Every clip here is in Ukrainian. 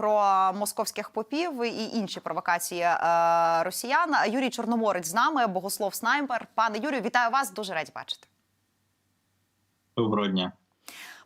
про московських попів і інші провокації е, росіян. Юрій Чорноморець з нами, богослов снайпер. Пане Юрію, вітаю вас. Дуже раді бачити. Доброго дня.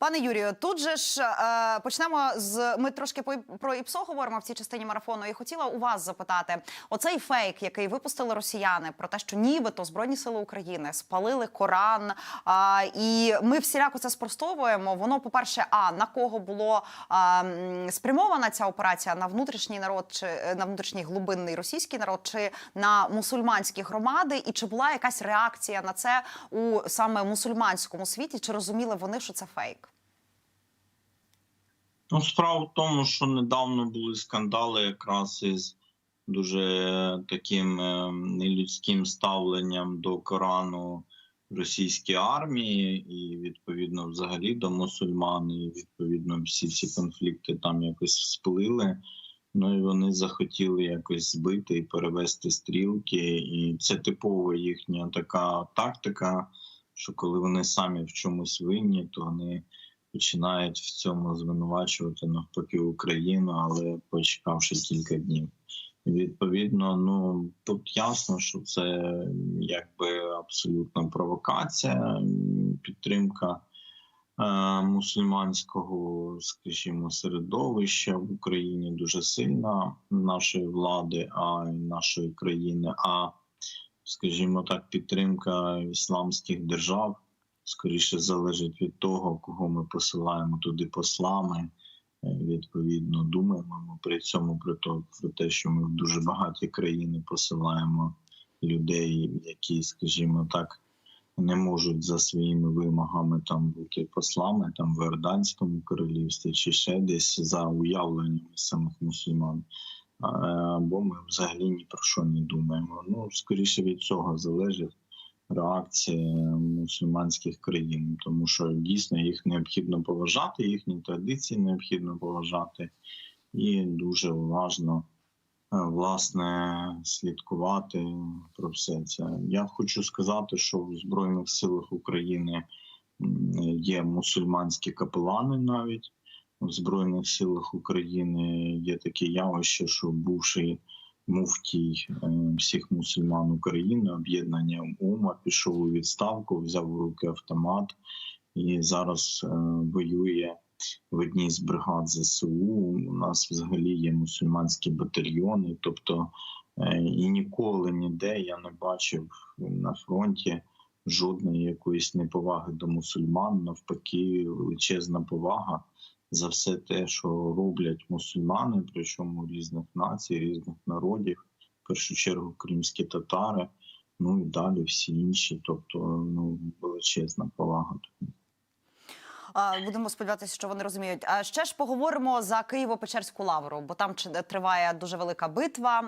Пане Юрію, тут же ж е, почнемо з ми трошки по про ІПСО говоримо в цій частині марафону. І хотіла у вас запитати: оцей фейк, який випустили росіяни, про те, що нібито збройні сили України спалили Коран. А, і ми всіляко це спростовуємо. Воно, по перше, а на кого було м, спрямована ця операція на внутрішній народ, чи е, на внутрішній глибинний російський народ, чи на мусульманські громади, і чи була якась реакція на це у саме мусульманському світі? Чи розуміли вони, що це фейк? Ну, справа в тому, що недавно були скандали якраз із дуже таким е, нелюдським ставленням до Корану російській армії, і відповідно взагалі до мусульман, і відповідно всі ці конфлікти там якось сплили. Ну і вони захотіли якось збити і перевести стрілки. І це типова їхня така тактика, що коли вони самі в чомусь винні, то вони починають в цьому звинувачувати навпаки Україну, але почекавши кілька днів. Відповідно, ну тут ясно, що це якби абсолютна провокація, підтримка е, мусульманського, скажімо, середовища в Україні дуже сильна нашої влади, а й нашої країни. А скажімо так, підтримка ісламських держав скоріше залежить від того, кого ми посилаємо туди послами. Е, Відповідно, думаємо ми при цьому про то про те, що ми в дуже багаті країни посилаємо людей, які, скажімо так, не можуть за своїми вимогами там бути послами там в Іорданському королівстві чи ще десь за уявленнями самих мусульман. А, Або ми взагалі ні про що не думаємо. Ну скоріше від цього залежить реакція мусульманських країн, тому що дійсно їх необхідно поважати, їхні традиції необхідно поважати і дуже уважно е, власне слідкувати про все це. Я хочу сказати, що в Збройних силах України є мусульманські капелани навіть. В Збройних силах України є таке явище, що бувший муфтій е, всіх мусульман України, об'єднання УМА пішов у відставку, взяв у руки автомат і зараз е, воює в одній з бригад ЗСУ. У нас взагалі є мусульманські батальйони. Тобто е, і ніколи ніде я не бачив на фронті жодної якоїсь неповаги до мусульман. Навпаки, величезна повага за все те, що роблять мусульмани, причому різних націй, різних народів, в першу чергу кримські татари, ну і далі всі інші. Тобто, ну величезна повага. А, Будемо сподіватися, що вони розуміють. А ще ж поговоримо за Києво-Печерську лавру, бо там триває дуже велика битва.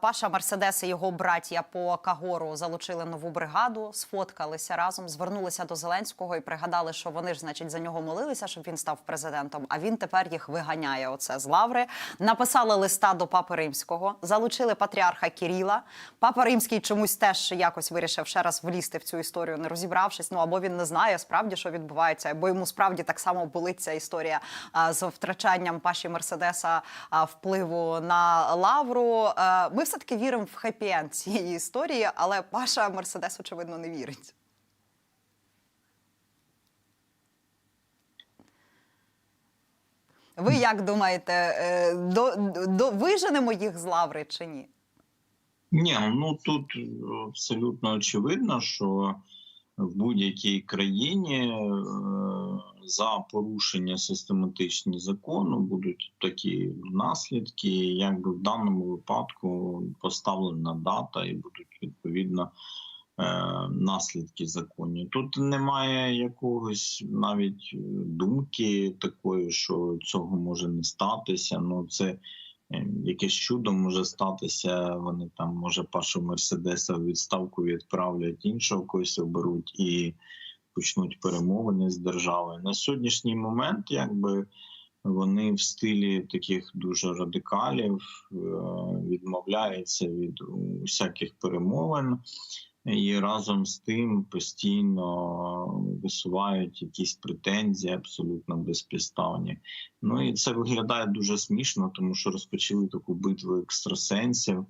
Паша Мерседес і його браття по Кагору залучили нову бригаду, сфоткалися разом, звернулися до Зеленського і пригадали, що вони ж, значить, за нього молилися, щоб він став президентом. А він тепер їх виганяє. Оце з лаври. Написали листа до Папи Римського, залучили патріарха Кіріла. Папа Римський чомусь теж якось вирішив ще раз влізти в цю історію, не розібравшись. Ну або він не знає справді, що відбувається, або йому справді так само болить ця історія з втрачанням Паші Мерседеса впливу на лавру. Е, Ми все таки віримо в хеппі-енд цієї історії, але Паша Мерседес очевидно не вірить. Ви як думаєте, е, до, до виженемо їх з лаври чи ні? Ні, ну тут абсолютно очевидно, що в будь-якій країні е, за порушення систематичні закону будуть такі наслідки, якби в даному випадку поставлена дата і будуть відповідно е, наслідки законні. Тут немає якогось навіть думки такої, що цього може не статися. Ну це якесь чудо може статися. Вони там може Пашу Мерседеса в відставку відправлять іншого когось оберуть і почнуть перемовини з державою. На сьогоднішній момент, якби вони в стилі таких дуже радикалів е, відмовляються від усяких перемовин. І разом з тим постійно висувають якісь претензії абсолютно безпідставні. Ну і це виглядає дуже смішно, тому що розпочали таку битву екстрасенсів,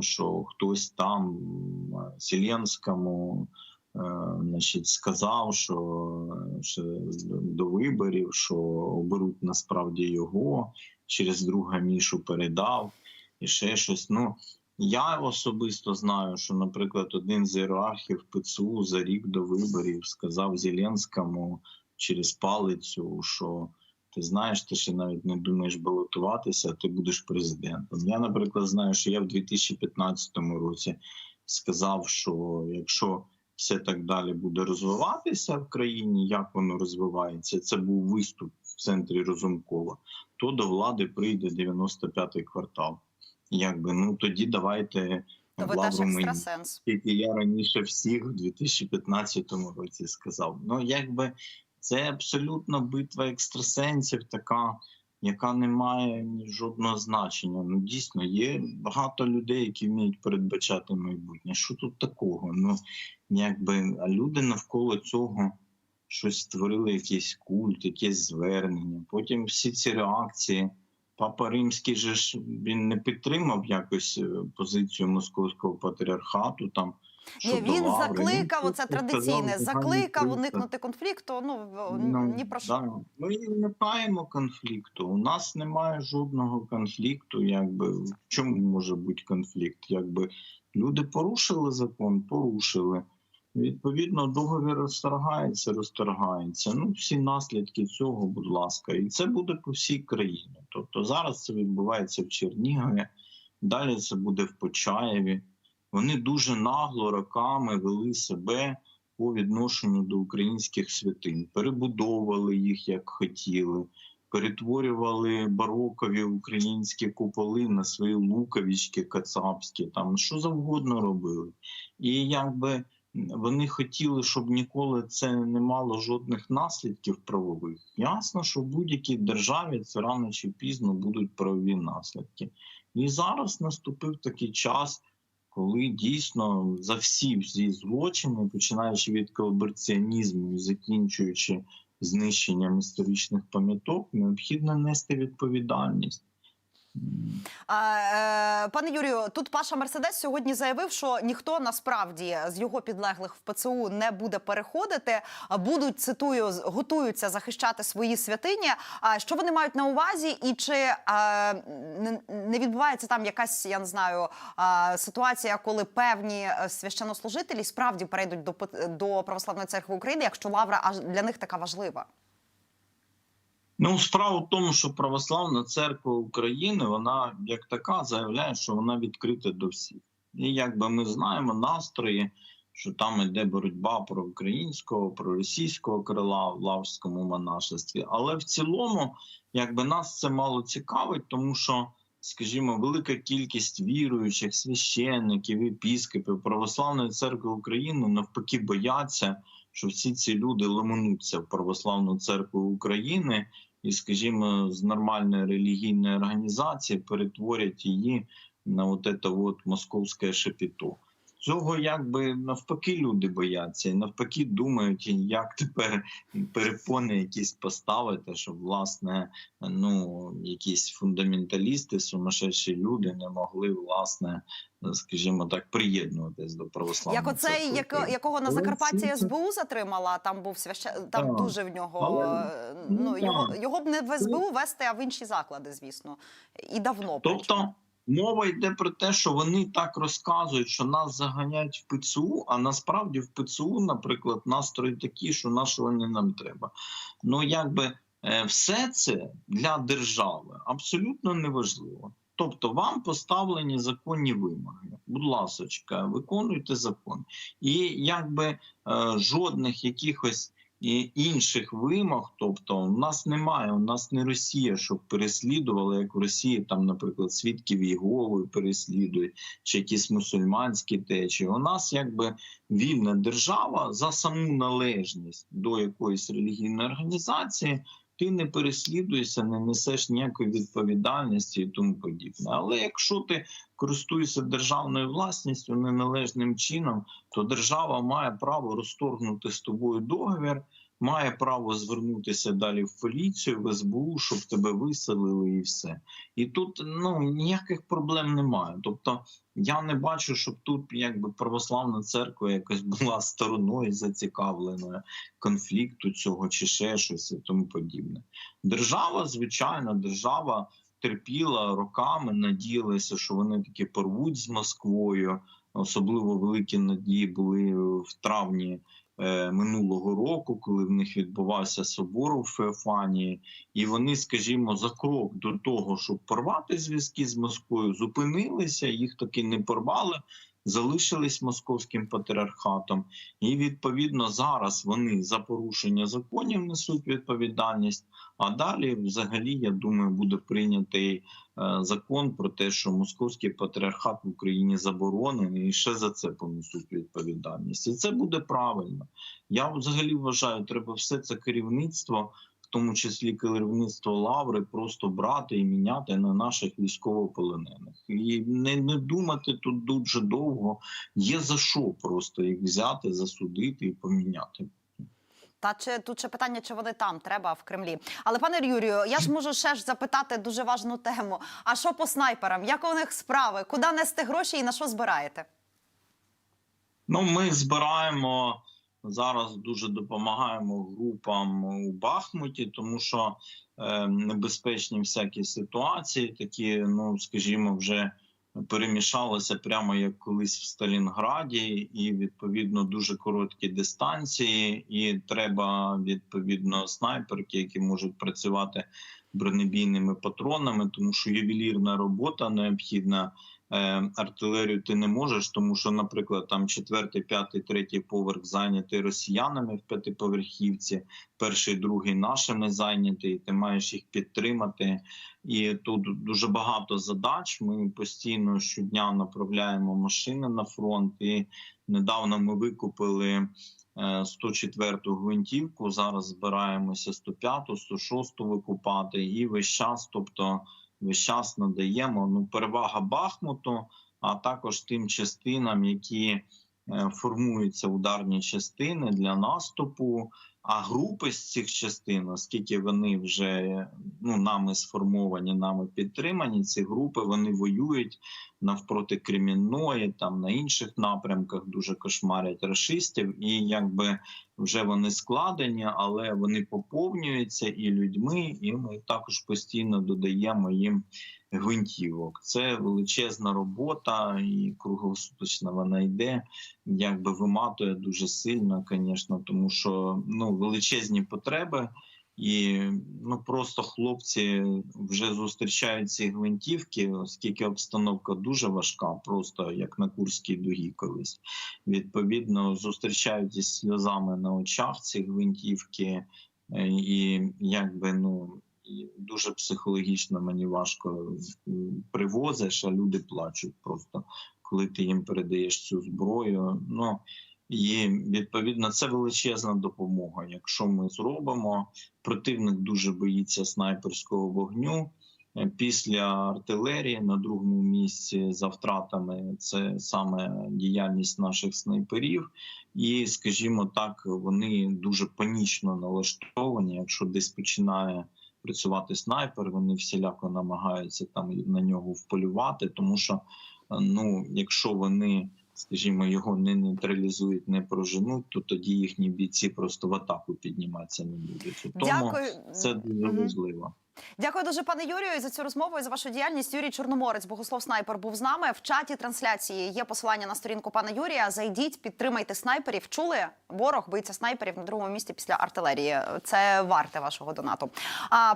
що хтось там м, Зеленському е, значить, сказав, що, що до виборів, що оберуть насправді його, через друга Мішу передав і ще щось. Ну я особисто знаю, що, наприклад, один з ієрархів ПЦУ за рік до виборів сказав Зеленському через палицю, що ти знаєш, ти ще навіть не думаєш балотуватися, ти будеш президентом. Я, наприклад, знаю, що я в 2015 році сказав, що якщо все так далі буде розвиватися в країні, як воно розвивається, це був виступ в центрі Розумкова, то до влади прийде 95-й квартал. Якби ну тоді давайте лавру мені. Тільки я раніше всіх в 2015 році сказав. Ну якби це абсолютно битва екстрасенсів, така, яка не має жодного значення. Ну дійсно є багато людей, які вміють передбачати майбутнє. Що тут такого? Ну якби а люди навколо цього щось створили, якийсь культ, якесь звернення. Потім всі ці реакції. Папа Римський же ж він не підтримав якось е, позицію московського патріархату. Там Ні, він лаври. закликав, Він оце традиційне, закликав уникнути конфлікту. Ну, Ну, ні про що. да. Ми не уникаємо конфлікту. У нас немає жодного конфлікту. Якби в чому може бути конфлікт? Якби люди порушили закон, порушили. Відповідно, договір розторгається, розторгається. Ну, всі наслідки цього, будь ласка, і це буде по всій країні. Тобто зараз це відбувається в Чернігові, далі це буде в Почаєві. Вони дуже нагло роками вели себе по відношенню до українських святинь, перебудовували їх як хотіли, перетворювали барокові українські куполи на свої луковички кацапські, там що завгодно робили. І якби вони хотіли, щоб ніколи це не мало жодних наслідків правових. Ясно, що в будь-якій державі це рано чи пізно будуть правові наслідки. І зараз наступив такий час, коли дійсно за всі всі злочини, починаючи від колабораціонізму і закінчуючи знищенням історичних пам'яток, необхідно нести відповідальність. Е, пане Юрію, тут Паша Мерседес сьогодні заявив, що ніхто насправді з його підлеглих в ПЦУ не буде переходити. Будуть цитую, готуються захищати свої святині. А що вони мають на увазі, і чи а, не- відбувається там якась, я не знаю, а, ситуація, коли певні е, священнослужителі справді перейдуть до до православної церкви України, якщо лавра аж для них така важлива? Ну, справа в тому, що Православна церква України, вона як така заявляє, що вона відкрита до всіх. І якби ми знаємо настрої, що там іде боротьба про українського, про російського крила в лаврському монашестві. Але в цілому, якби нас це мало цікавить, тому що, скажімо, велика кількість віруючих, священників, епіскопів Православної церкви України навпаки бояться, що всі ці люди ломануться в Православну церкву України і, скажімо, з нормальної релігійної організації перетворять її на от це от московське шепіто. Цього якби навпаки люди бояться і навпаки думають, як тепер перепони якісь поставити, щоб власне ну якісь фундаменталісти, сумасшедші люди не могли власне, скажімо так, приєднуватись до православної Як оцей, як, якого на Закарпатті СБУ затримала, там був священ... там Так. дуже в нього Але, е, ну, ну його його б не в СБУ вести, а в інші заклади, звісно, і давно. причому. Мова йде про те, що вони так розказують, що нас заганяють в ПЦУ, а насправді в ПЦУ, наприклад, настрої такі, що нашого не нам треба. Ну якби е, все це для держави абсолютно неважливо. Тобто вам поставлені законні вимоги. Будь ласочка, виконуйте закон. І якби е, жодних якихось і інших вимог, тобто у нас немає, у нас не Росія, щоб переслідували, як в Росії, там, наприклад, свідків Єгови переслідують, чи якісь мусульманські течії. У нас якби вільна держава за саму належність до якоїсь релігійної організації ти не переслідуєшся, не несеш ніякої відповідальності і тому подібне. Але якщо ти користуєшся державною власністю неналежним чином, то держава має право розторгнути з тобою договір, має право звернутися далі в поліцію, в СБУ, щоб тебе виселили і все. І тут ну ніяких проблем немає. Тобто я не бачу, щоб тут якби православна церква якось була стороною зацікавленою конфлікту цього чи ще щось і тому подібне. Держава, звичайно, держава терпіла роками, надіялася, що вони таки порвуть з Москвою. Особливо великі надії були в травні минулого року, коли в них відбувався собор у Феофанії, і вони, скажімо, за крок до того, щоб порвати зв'язки з Москвою, зупинилися, їх таки не порвали. Залишились московським патріархатом, і відповідно зараз вони за порушення законів несуть відповідальність. А далі, взагалі, я думаю, буде прийнятий е, закон про те, що московський патріархат в Україні заборонений, і ще за це понесуть відповідальність. І це буде правильно. Я взагалі вважаю, треба все це керівництво, тому числі керівництво лаври, просто брати і міняти на наших військовополонених. І не, не думати тут дуже довго. Є за що просто їх взяти, засудити і поміняти. Та чи тут ще питання, чи вони там треба в Кремлі? Але пане Юрію, я ж можу ще ж запитати дуже важну тему. А що по снайперам? Як у них справи? Куди нести гроші і на що збираєте? Ну, ми збираємо зараз, дуже допомагаємо групам у Бахмуті, тому що е, небезпечні всякі ситуації, такі, ну скажімо, вже перемішалися прямо як колись в Сталінграді, і відповідно дуже короткі дистанції, і треба відповідно снайперки, які можуть працювати бронебійними патронами, тому що ювелірна робота необхідна. Е, артилерію ти не можеш, тому що, наприклад, там четвертий, п'ятий, третій поверх зайнятий росіянами в п'ятиповерхівці, перший, другий нашими зайняті, і ти маєш їх підтримати. І тут дуже багато задач. Ми постійно щодня направляємо машини на фронт. І недавно ми викупили е, 104-ту гвинтівку. Зараз збираємося 105-ту, 106-ту викупати, і весь час, тобто весь час надаємо ну перевага Бахмуту, а також тим частинам, які е, формуються ударні частини для наступу. А групи з цих частин, оскільки вони вже ну нами сформовані, нами підтримані, ці групи вони воюють навпроти Кремінної, там на інших напрямках дуже кошмарять рашистів, і якби вже вони складені, але вони поповнюються і людьми, і ми також постійно додаємо їм гвинтівок. Це величезна робота, і круглосуточна вона йде. Якби виматує дуже сильно, звісно, тому що ну величезні потреби. І ну просто хлопці вже зустрічають ці гвинтівки, оскільки обстановка дуже важка, просто як на Курській дугі колись. Відповідно, зустрічають із сльозами на очах ці гвинтівки, е, і якби ну дуже психологічно мені важко привозиш, а люди плачуть просто, коли ти їм передаєш цю зброю. Ну і відповідно це величезна допомога. Якщо ми зробимо, противник дуже боїться снайперського вогню. Е, Після артилерії на другому місці за втратами це саме діяльність наших снайперів, і, скажімо так, вони дуже панічно налаштовані. Якщо десь починає працювати снайпер, вони всіляко намагаються там на нього вполювати, тому що е, ну, якщо вони скажімо, його не нейтралізують, не проженуть, то тоді їхні бійці просто в атаку підніматися не будуть. Тому Дякую. це дуже важливо. Дякую дуже, пане Юрію, за цю розмову і за вашу діяльність. Юрій Чорноморець, богослов снайпер, був з нами. В чаті трансляції є посилання на сторінку пана Юрія. Зайдіть, підтримайте снайперів. Чули? Ворог боїться снайперів на другому місці після артилерії. Це варте вашого донату.